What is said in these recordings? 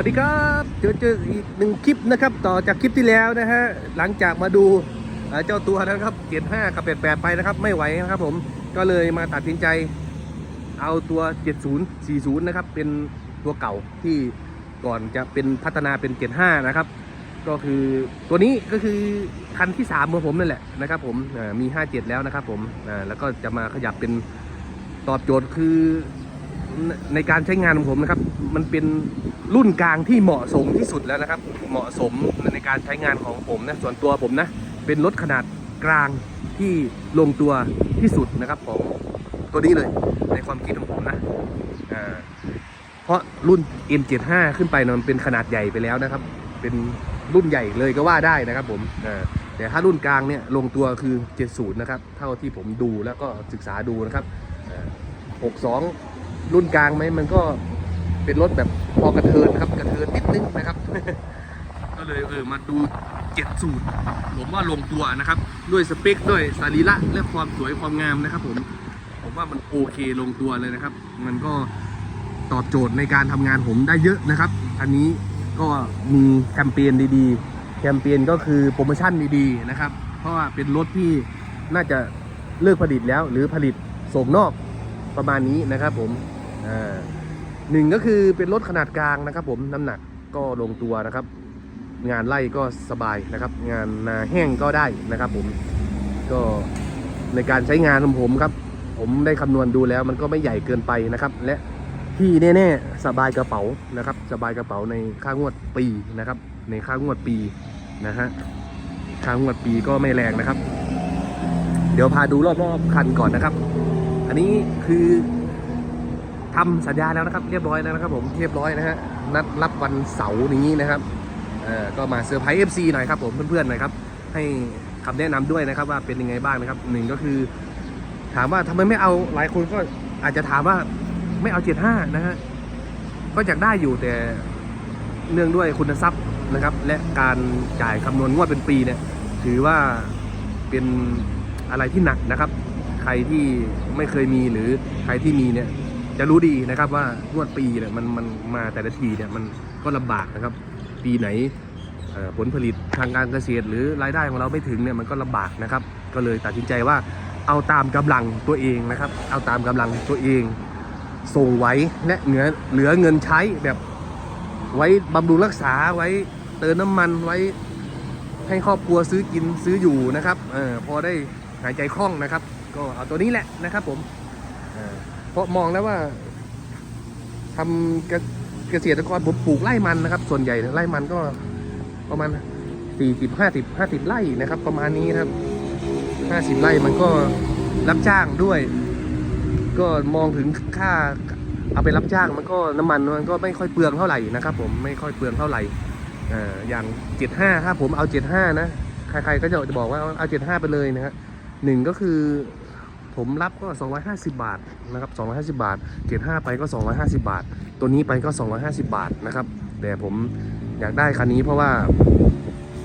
วัสดีครับเจอเจออีกหนึ่งคลิปนะครับ ต่อจากคลิปที่แล้วนะฮะหลังจากมาดูเจ้าตัวนะครับเจ็ดห้ากับแปดแปดไปนะครับ ไม่ไหวนะครับผมก็เลยมาตัดสินใจเอาตัว70 40นย์สี่ศูนย์นะครับเป็นตัวเก่าที่ก่อนจะเป็นพัฒนาเป็น75นะครับ ก็คือตัวนี้ก็คือคันที่3ของผมนั่นแหละนะครับผมอ่ามี57แล้วนะครับผมแล้วก็จะมาขยับเป็นตอบโจทย์คือในการใช้งานของผมนะครับ มันเป็น รุ่นกลางที่เหมาะสมที่สุดแล้วนะครับ เหมาะสมในการใช้งานของผมนะส่วนตัวผมนะ เป็นรถขนาดกลางที่ลงตัวที่สุดนะครับของตัวนี้เลยในความคิดของผมนะอ่าเพราะรุ่น M75 ขึ้นไปนะมันเป็นขนาดใหญ่ไปแล้วนะครับ เป็นรุ่นใหญ่เลยก็ว่าได้นะครับผมอ่าแต่ถ้ารุ่นกลางเนี่ยลงตัวคือ 70 นะครับ เท่าที่ผมดูแล้วก็ศึกษาดูนะครับ 62 รุ่นกลางไหมมันก็ เป็นรถแบบพอกระเทินนครับกระเทินนิดนึงนะครับ ก็เลยเออมาดู70ผมว่าลงตัวนะครับ ด้วยสเปคด้วยสรีระและความสวยความงามนะครับ ผมผมว่ามันโอเคลงตัวเลยนะครับ มันก็ตอบโจทย์ในการทำงานผมได้เยอะนะครับอันนี้ก็มีแคมเปญดีๆ แคมเปญก็คือโปรโมชั่นดีๆนะครับ เพราะว่าเป็นรถที่น่าจะเลิกผลิตแล้วหรือผลิตส่งนอกประมาณนี้นะครับผมอ่า หนึ่งก็คือเป็นรถขนาดกลางนะครับ ผมน้ำหนักก็ลงตัวนะครับ งานไล่ก็สบายนะครับ งานนาแห้งก็ได้นะครับ ผมก็ในการใช้งานของผมครับ ผมได้คำนวณดูแล้วมันก็ไม่ใหญ่เกินไปนะครับ และที่แน่ๆสบายกระเป๋านะครับ สบายกระเป๋าในค่างวดปีนะครับ ในค่างวดปีนะฮะค่างวดปีก็ไม่แรงนะครับ เดี๋ยวพาดูรอบๆคันก่อนนะครับ อันนี้คือ ทำสัญญาแล้วนะครับ เรียบร้อยแล้วนะครับผมเรียบร้อยนะฮะนัดรับวันเสาร์นี้นะครับเอ่อก็มาเซอร์ไพรส์ FC หน่อยครับผมเพื่อนๆหน่อยครับให้คำแนะนำด้วยนะครับว่าเป็นยังไงบ้างนะครับหนึ่งก็คือ ถามว่าทำไมไม่เอาหลายคนก็อาจจะถามว่าไม่เอา75นะฮะก็อยากได้อยู่แต่เนื่องด้วยคุณทรัพย์นะครับ และการจ่ายคำนวณงวดเป็นปีเนี่ยถือว่าเป็นอะไรที่หนักนะครับ ใครที่ไม่เคยมีหรือใครที่มีเนี่ย จะรู้ดีนะครับว่างวดปีเนี่ยมันมันมาแต่ละทีเนี่ยมันก็ลำบากนะครับ ปีไหนผลผลิตทางการเกษตร หรือรายได้ของเราไม่ถึงเนี่ยมันก็ลำบากนะครับ ก็เลยตัดสินใจว่าเอาตามกำลังตัวเองนะครับ เอาตามกำลังตัวเอง ส่งไว้และเหลือเหลือเงินใช้แบบไว้บำรุงรักษาไว้เติมน้ำมันไว้ให้ครอบครัวซื้อกินซื้ออยู่นะครับเออพอได้หายใจคล่องนะครับ ก็เอาตัวนี้แหละนะครับผม ราะมองแล้วว่าทำเกษตรกรผมปลูกไร่มันนะครับ ส่วนใหญ่ไร่มันก็ประมาณสี่สิบห้าสิบห้าสิบไร่นะครับ ประมาณนี้ครับห้าสิบไร่มันก็รับจ้างด้วย ก็มองถึงค่าเอาไปรับจ้างมันก็น้ำมันมันก็ไม่ค่อยเปลืองเท่าไหร่นะครับ ผมไม่ค่อยเปลืองเท่าไหร่อ่าอย่าง75ถ้าผมเอา75นะใครๆก็จะบอกว่าเอา75ไปเลยนะฮะหนึ่งก็คือ ผมรับก็ 250 บาทนะครับ250 บาท75ไปก็ 250 บาท ตัวนี้ไปก็ 250 บาทนะครับ แต่ผมอยากได้คันนี้เพราะว่า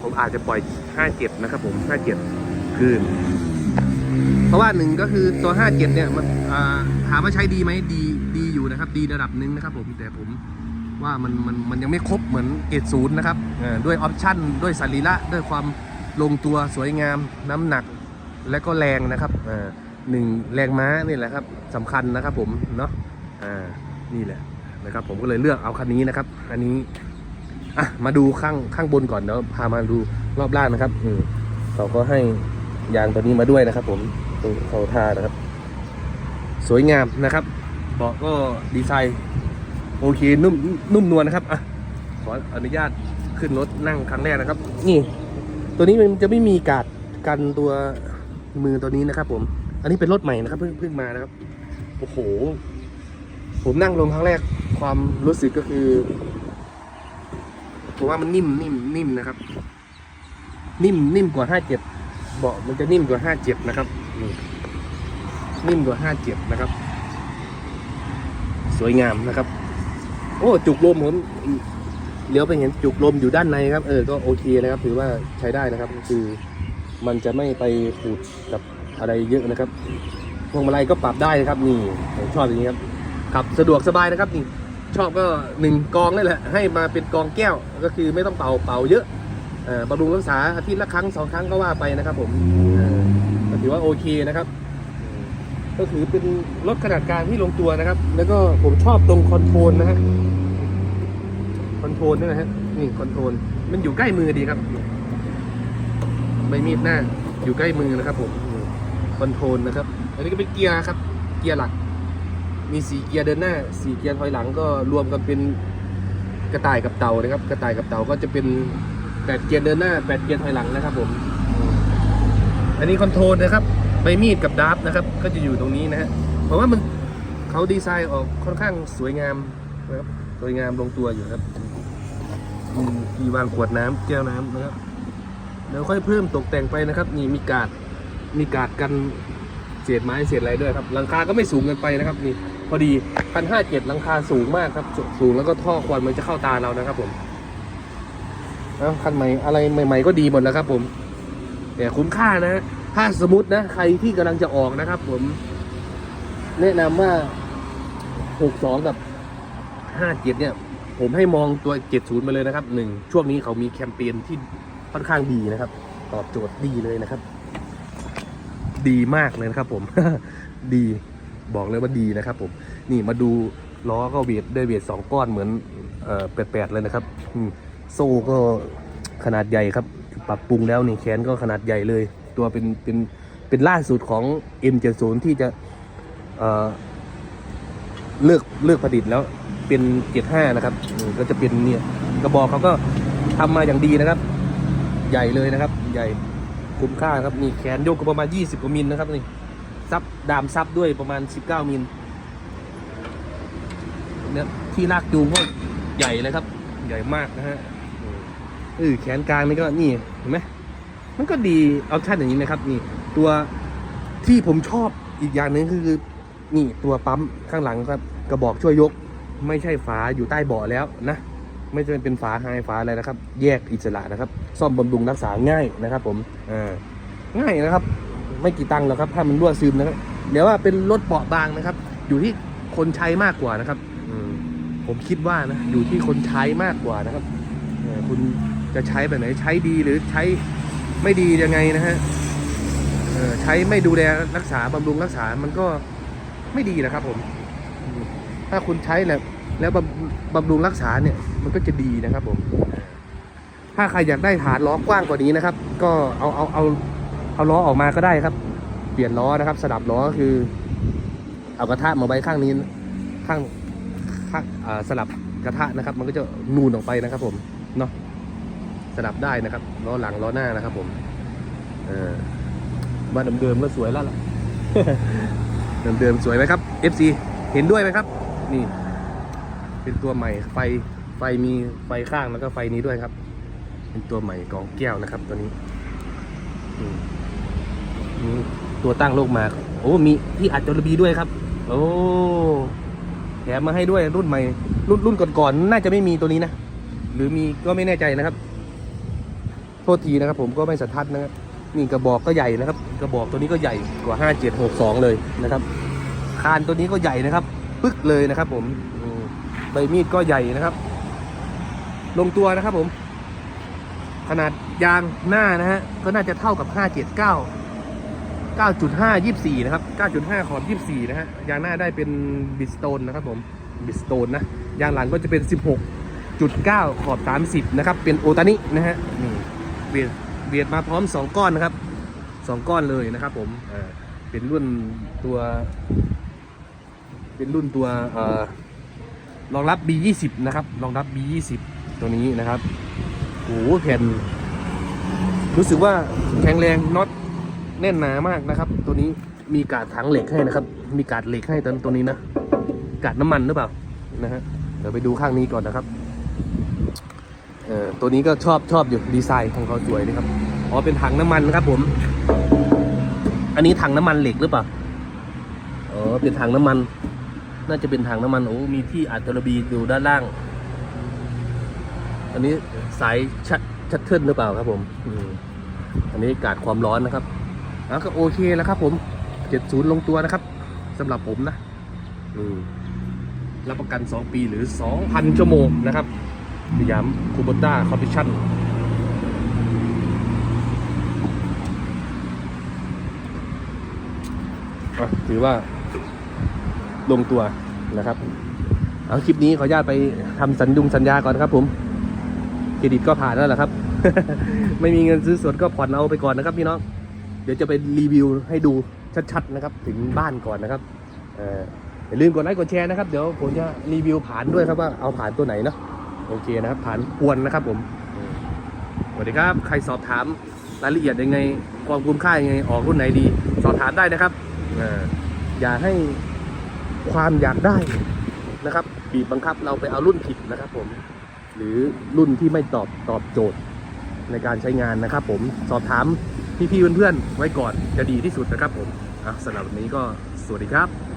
ผมอาจจะปล่อย 57 นะครับผม57 คือ เพราะว่าหนึ่งก็คือตัว 57 เนี่ยมันอ่าถามว่าใช้ดีไหมดีดีอยู่นะครับ ดีระดับหนึ่งนะครับผมแต่ผมว่ามันมันมันยังไม่ครบเหมือนเกตศูนย์นะครับด้วยออปชั่นด้วยสรีระด้วยความลงตัวสวยงามน้ำหนักและก็แรงนะครับอ หนึ่งแรงม้านี่แหละครับสำคัญนะครับผมเนาะอ่านี่แหละนะครับผมก็เลยเลือกเอาคันนี้นะครับ อันนี้อะมาดูข้างข้างบนก่อนเดี๋ยวพามาดูรอบล่างนะครับอืมเขาก็ให้ยางตัวนี้มาด้วยนะครับ ผมตรงเขาท่านะครับ สวยงามนะครับเบาะก็ดีไซน์โอเคนุ่มนุ่มนวลนะครับอะขออนุญาตขึ้นรถนั่งครั้งแรกนะครับ นี่ ตัวนี้มันจะไม่มีกาดกันตัวมือตัวนี้นะครับ ผม อันนี้เป็นรถใหม่นะครับเพิ่งเพิ่งมานะครับ โอ้โห ผมนั่งลงครั้งแรกความรู้สึกก็คือผมว่ามันนิ่มนิ่มนิ่มนะครับ นิ่มนิ่มกว่าห้าเจ็ดเบาะมันจะนิ่มกว่า57นะครับนิ่มกว่า57นะครับ สวยงามนะครับ โอ้จุกลมผมเลี้ยวไปเห็นจุกลมอยู่ด้านในครับ เออก็โอเคนะครับ ถือว่าใช้ได้นะครับ คือมันจะไม่ไปขูดกับ อะไรเยอะนะครับพวงมาลัยก็ปรับได้นะครับ นี่ผมชอบอย่างนี้ครับขับสะดวกสบายนะครับนี่ชอบก็หนึ่งกองนี่แหละ ให้มาเป็นกองแก้วก็คือไม่ต้องเป่าเป่าเยอะบำรุงรักษาอาทิตย์ละครั้งสองครั้งก็ว่าไปนะครับ ผมก็ถือว่าโอเคนะครับ ก็ถือเป็นรถขนาดกลางที่ลงตัวนะครับ แล้วก็ผมชอบตรงคอนโทรลนะฮะคอนโทรลนี่นะฮะนี่คอนโทรลมันอยู่ใกล้มือดีครับใบมีดหน้าอยู่ใกล้มือนะครับผม คอนโทรลนะครับ อันนี้ก็เป็นเกียร์ครับ เกียร์หลัก มีสีเกียร์เดินหน้าสีเกียร์ถอยหลังก็รวมกันเป็นกระต่ายกับเต่านะครับ กระต่ายกับเต่าก็จะเป็นแปดเกียร์เดินหน้าแปดเกียร์ถอยหลังนะครับผม อันนี้คอนโทรลนะครับ ใบมีดกับดาร์ฟนะครับ ก็จะอยู่ตรงนี้นะฮะเพราะว่ามันเขาดีไซน์ออกค่อนข้างสวยงามนะครับ สวยงามลงตัวอยู่ครับมีวางขวดน้ำแก้วน้ำนะครับแล้วค่อยเพิ่มตกแต่งไปนะครับ นี่มีกาด มีกาดกันเศษไม้เศษอะไรด้วยครับหลังคาก็ไม่สูงเกินไปนะครับนี่พอดีพันห้าเจ็ดหลังคาสูงมากครับ สูงแล้วก็ท่อควันมันจะเข้าตาเรานะครับผมแล้วคันใหม่อะไรใหม่ ๆ ก็ดีหมดแล้วครับ ผมแต่คุ้มค่านะ ถ้าสมมตินะ ใครที่กำลังจะออกนะครับ ผม แนะนำว่า62กับ57เนี่ย ผมให้มองตัว70มาเลยนะครับหนึ่งช่วงนี้เขามีแคมเปญที่ค่อนข้างดีนะครับ ตอบโจทย์ดีเลยนะครับ ดีมากเลยนะครับผมดีบอกเลยว่าดีนะครับผมนี่มาดูล้อก็เวทด้วยเวทสองก้อนเหมือนเออแปดๆเลยนะครับโซ่ก็ขนาดใหญ่ครับ ปรับปรุงแล้วนี่แขนก็ขนาดใหญ่เลย ตัวเป็นเป็นเป็นล่าสุดของ M70 ที่จะเออเลือกเลือกผลิตแล้วเป็น75นะครับ ก็จะเป็นเนี่ยกระบอกเขาก็ทำมาอย่างดีนะครับ ใหญ่เลยนะครับ ใหญ่ คุ้มค่าครับนี่แขนยกก็ประมาณ 20กว่ามิลนะครับนี่ซับดามซับด้วยประมาณ 19 มิลเนี่ยที่ลากจูงก็ใหญ่เลยครับ ใหญ่มากนะฮะเออแขนกลางนี่ก็นี่เห็นไหมมันก็ดีออปชั่นอย่างนี้นะครับ นี่ ตัวที่ผมชอบอีกอย่างหนึ่งคือนี่ตัวปั๊มข้างหลังครับกระบอกช่วยยก ไม่ใช่ฝาอยู่ใต้เบาะแล้วนะ ไม่จำเป็นเป็นฝาไฮฝาอะไรนะครับ แยกอิสระนะครับ ซ่อมบำรุงรักษาง่ายนะครับ ผมอ่าง่ายนะครับ ไม่กี่ตังค์หรอกครับ ถ้ามันรั่วซึมนะครับเดี๋ยวว่าเป็นรถเบาะบางนะครับ อยู่ที่คนใช้มากกว่านะครับอืมผมคิดว่านะอยู่ที่คนใช้มากกว่านะครับเออคุณจะใช้แบบไหนใช้ดีหรือใช้ไม่ดียังไงนะฮะเออใช้ไม่ดูแลรักษาบำรุงรักษามันก็ไม่ดีนะครับผมอืมถ้าคุณใช้แล้วแล้วบำบำรุงรักษาเนี่ย มันก็จะดีนะครับ ผม ถ้าใครอยากได้ฐานล้อกว้างกว่านี้นะครับ ก็เอาเอาเอาเอาล้อออกมาก็ได้ครับ เปลี่ยนล้อนะครับ สลับล้อก็คือ เอากระทะมาไว้ข้างนี้ข้างข้างอ่าสลับกระทะนะครับ มันก็จะนูนออกไปนะครับ ผมเนาะสลับได้นะครับล้อหลังล้อหน้านะครับ ผมเออมาเดิมๆก็สวยแล้วล่ะเดิมๆสวยไหมครับ FC เห็นด้วยไหมครับ นี่ เป็นตัวใหม่ไฟไฟมีไฟข้างแล้วก็ไฟนี้ด้วยครับ เป็นตัวใหม่กองแก้วนะครับตัวนี้อืมอืมตัวตั้งโลกมาโอ้มีที่อัดจรบีด้วยครับ โอ้แถมมาให้ด้วยรุ่นใหม่ รุ่นรุ่นก่อนๆน่าจะไม่มีตัวนี้นะหรือมีก็ไม่แน่ใจนะครับ โทษทีนะครับ ผมก็ไม่สัทัดนะครับนี่กระบอกก็ใหญ่นะครับ กระบอกตัวนี้ก็ใหญ่กว่า 5762 เลยนะครับ คานตัวนี้ก็ใหญ่นะครับ ปึ๊กเลยนะครับ ผมใบมีดก็ใหญ่นะครับ ลงตัวนะครับผม ขนาดยางหน้านะฮะ ก็น่าจะเท่ากับ 579 9.5 24 นะครับ 9.5 ขอบ 24 นะฮะ ยางหน้าได้เป็นบิสโตนนะครับผมบิสโตนนะ ยางหลังก็จะเป็น 16.9 ขอบ 30 นะครับ เป็นโอตานินะฮะ นี่เบียดเบียดมาพร้อม 2 ก้อนนะครับ 2 ก้อนเลยนะครับผม อ่า เป็นรุ่นตัว เป็นรุ่นตัวเอ่อรองรับ B20 นะครับ รองรับ B20 ตัวนี้นะครับ โอ้โหแผ่น รู้สึกว่าแข็งแรงน็อตแน่นหนามากนะครับ ตัวนี้มีกาดถังเหล็กให้นะครับ มีกาดเหล็กให้ตัวตัวนี้นะกาดน้ำมันหรือเปล่านะฮะเดี๋ยวไปดูข้างนี้ก่อนนะครับเอ่อตัวนี้ก็ชอบชอบอยู่ดีไซน์ของเขาสวยนะครับอ๋อเป็นถังน้ำมันนะครับผม อันนี้ถังน้ำมันเหล็กหรือเปล่าอ๋อเป็นถังน้ำมัน น่าจะเป็นถังน้ำมันโอ้มีที่อัดจรบีอยู่ด้านล่าง อันนี้สายชัดชัดเทิลหรือเปล่าครับผมอืมอันนี้กาดความร้อนนะครับแล้วก็โอเคแล้วครับ ผมเจ็ดศูนย์ลงตัวนะครับสำหรับผมนะอืมรับประกัน 2 ปีหรือ 2,000 ชั่วโมงนะครับสยามคูโบต้าคอร์ปอเรชั่นถือว่าลงตัวนะครับ เอาคลิปนี้ขออนุญาตไปทำสัญญุงสัญญาก่อนครับผม รดิตก็ผ่านแล้วแหละครับ ไม่มีเงินซื้อสวนก็ผ่อนเอาไปก่อนนะครับพี่น้อง เดี๋ยวจะไปรีวิวให้ดูชัดๆนะครับ ถึงบ้านก่อนนะครับอย่าลืมกดไลค์กดแชร์นะครับ เดี๋ยวผมจะรีวิวผ่านด้วยครับว่าเอาผ่านตัวไหนเนาะ โอเคนะครับ ผ่านปวนนะครับผมสวัสดีครับ ใครสอบถามรายละเอียดยังไง ความคุ้มค่ายังไง ออกรุ่นไหนดี สอบถามได้นะครับออย่าให้ความอยากได้นะครับบีบบังคับเราไปเอารุ่นผิดนะครับผม หรือรุ่นที่ไม่ตอบตอบโจทย์ในการใช้งานนะครับผมสอบถามพี่ๆเพื่อนๆไว้ก่อนจะดีที่สุดนะครับผมสำหรับวันนี้ก็สวัสดีครับ